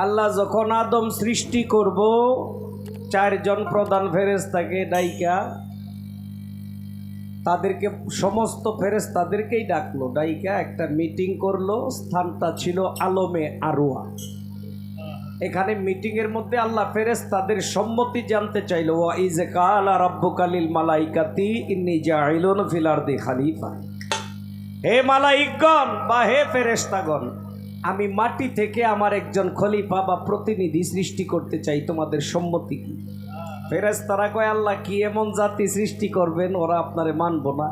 আল্লাহ যখন আদম সৃষ্টি করব, চারজন প্রধান ফেরেস্তাকে ডাইকা, তাদেরকে সমস্ত ফেরেস তাদেরকেই ডাকলো, ডাইকা একটা মিটিং করল, স্থানটা ছিল আলমে আরোয়া। এখানে মিটিং এর মধ্যে আল্লাহ ফেরেস তাদের সম্মতি জানতে চাইলো, ওয়া ইজে কালা রব্বুকালিল মালাইকাতি, ইন্নি জাইলুন ফিল আরদি খালিফা। হে মালাইকগণ বা হে ফেরেশতাগণ আমি মাটি থেকে আমার একজন খলিফা বা প্রতিনিধি সৃষ্টি করতে চাই, তোমাদের সম্মতি কি? ফেরেশতারা কয়, আল্লাহ কি এমন জাতি সৃষ্টি করবেন? ওরা আপনারে মানব না।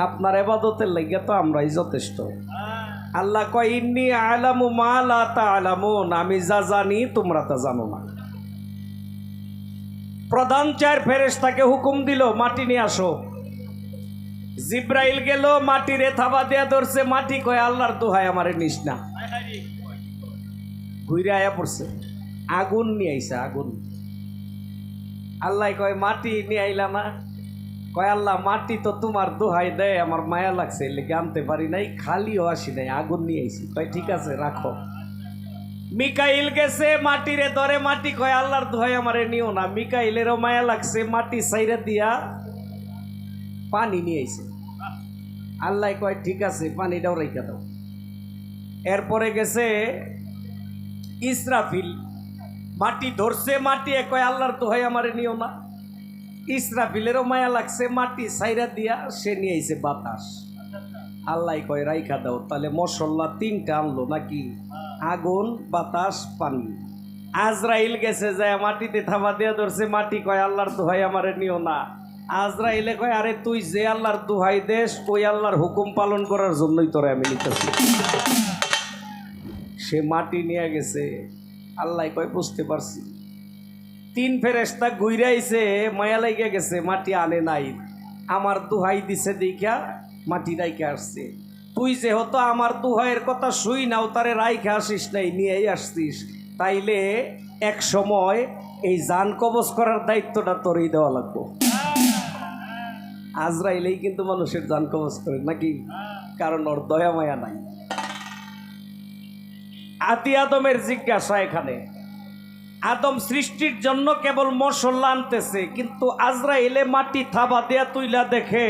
আপনার এবাদতের লাগে তো আমরাই যথেষ্ট। আল্লাহ কয়, ইন্নি আলামু মা লা তাআলামুন। আমি যা জানি তোমরা তা জানো না। প্রধান চার ফেরেশতাকে হুকুম দিল, মাটি নিয়ে আসো। জিব্রাইল গেল, মাটিরে থাবা দেয়া ধরছে। মাটি কয়, আল্লাহর দোহাই আমারে নিস না। ঘুরে আয়া পড়ছে। আগুন নিয়ে আইসা আগুন। আল্লাহ কয়, মাটি নিয়ে আইলা না? কয়, আল্লাহ, মাটি তো তোমার দোহাই দেয়, আমার মায়া লাগছে লেগে আনতে পারি নাই, খালিও আসি নাই, আগুন নিয়ে আইসি কয়, ঠিক আছে, রাখো। মিকাইল গেছে মাটিরে ধরে, মাটি কয়, আল্লাহর দোহাই আমারে নিও না, মিকাইলেরও মায়া লাগছে, মাটি সাইরা দিয়া পানি নিয়ে আইছে। আল্লাহ কয়, ঠিক আছে, পানিটাও রেখে দাও। এরপরে গেছে ইসরাফিল, মাটি ধরছে, মাটি কয় আল্লাহর দোহাই আমারে নিও না। ইসরাফিলেরও মায়া লাগছে, মাটি সাইরা দিয়া সে নিয়ে বাতাস। আল্লাহ কয়, রাইখা দাও, তাহলে মশলা তিনটা আনলো নাকি? আগুন, বাতাস, পানি। আজরাইল গেছে, যায় মাটিতে থাবা দিয়া ধরছে, মাটি কয়, আল্লাহর দোহাই আমারে নিও না। আজরাইলে কয়, আরে তুই যে আল্লাহর দোহাই দেশ ওই আল্লাহর হুকুম পালন করার জন্যই তোরে আমি নিতেছি। সে মাটি নিয়ে গেছে। আল্লাহ কয়, বুঝতে পারছি। তিন ফেরেস্তা ঘুরাইছে মায়া লাইগা গেছে, মাটি আনে নাই। আমার দুহাই দিছে দেখা মাটি রাইকে আসছে। তুই যেহেতু আমার দুহাইয়ের কথা শুই নাও, তারে রাইখে আসিস নাই, নিয়েই আসছিস তাইলে এক সময় এই জান কবজ করার দায়িত্বটা তোরই দেওয়া লাগবো। আজরাইলেই কিন্তু মানুষের যান কবজ করে নাকি? কারণ ওর দয়া মায়া নাই। আদি আদমের জিজ্ঞাসা এখানে। আদম সৃষ্টির জন্য কেবল মশলা আনতেছে, কিন্তু আজরা এলে মাটি থাবা দেয়া তুইলা দেখে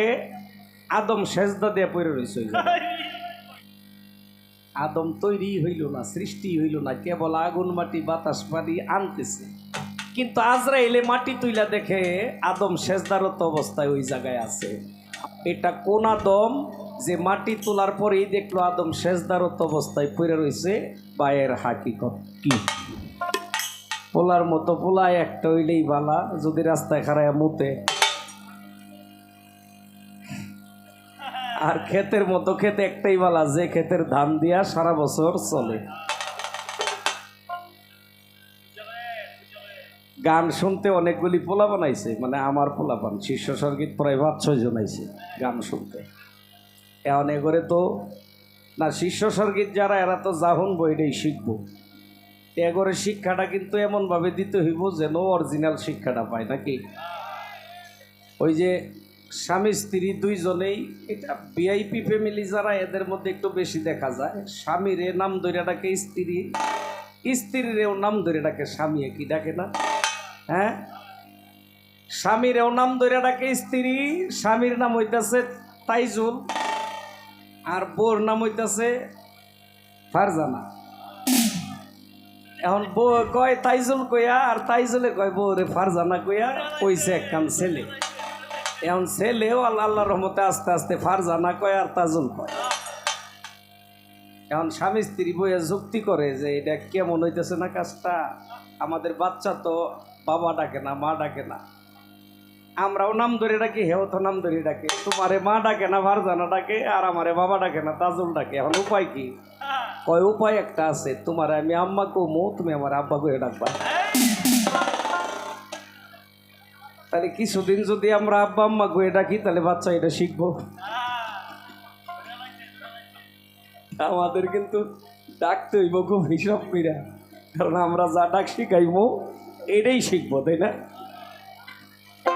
আদম সেজদা দেয়া পড়ে রয়েছে আদম তৈরি হইল না, সৃষ্টি হইল না, কেবল আগুন, মাটি, বাতাস, পানি আনতেছে। কিন্তু আজরা এলে মাটি তুইলা দেখে আদম সেজদারত অবস্থায় ওই জায়গায় আছে। এটা কোন আদম? যে মাটি তোলার পরেই দেখল আদম সেজদারত অবস্থায় পড়ে রয়েছে পায়ের হাকিকত কি? পোলার মতো পোলায় একটা হইলেই বালা, যদি রাস্তায় খারায় মুতে আর ক্ষেতের মতো ক্ষেতে একটাই বালা, যে ক্ষেতের ধান দিয়া সারা বছর চলে। গান শুনতে অনেকগুলি পোলা বানাইছে মানে আমার পোলা বান শীর্ষ সংগীত প্রায় পাঁচ ছয় জন আইছে গান শুনতে। এখন করে তো, না, শিষ্য সংগীত যারা, এরা তো জাহুন বইটাই শিখব। এগরে শিক্ষাটা কিন্তু এমনভাবে দিতে হইব যেন অরিজিনাল শিক্ষাটা পায়, নাকি? ওই যে স্বামী, স্ত্রী দুইজনেই, এটা ভিআইপি ফ্যামিলি যারা, এদের মধ্যে একটু বেশি দেখা যায়। স্বামীরে নাম ধরে ডাকে স্ত্রী, স্ত্রীরেও নাম ধরে ডাকে স্বামী কি ডাকে না? হ্যাঁ? স্বামীরেও নাম ধরে ডাকে স্ত্রী, স্বামীর নাম হইতাছে তাইজুল। আর বোর নাম হইতাছে ফারজানা। এখন বউ কয় তাইজুল কইয়া, আর তাইজুলে কয় বউ রে ফারজানা কইয়া কইছে একখান ছেলে। এখন ছেলেও আল্লাহ আল্লাহ রহমতে আস্তে আস্তে ফারজানা কয় আর তাজুল কয়। এখন স্বামী স্ত্রী বইয়ে যুক্তি করে যে এটা কেমন হইতেছে না কাজটা? আমাদের বাচ্চা তো বাবা ডাকে না, মা ডাকে না। আমরাও নাম ধরে ডাকি, হেও তো নাম ধরে ডাকে। তোমারে মা ডাকে না, ভারজানা ডাকে, আর আমারে বাবা ডাকে না, তাজুল ডাকে। এখন উপায় কি? কয় উপায় একটা আছে, তোমার আমি আম্মা কমো, তুমি আমার আব্বা করে ডাকবা। তাহলে কিছুদিন যদি আমরা আব্বা আম্মা করে ডাকি, তাহলে বাচ্চা এটা শিখব। আমাদের কিন্তু ডাকতে হইব খুব হিসাব কইরা। কারণ আমরা যা ডাক শিখাইবো এটাই শিখব, তাই না?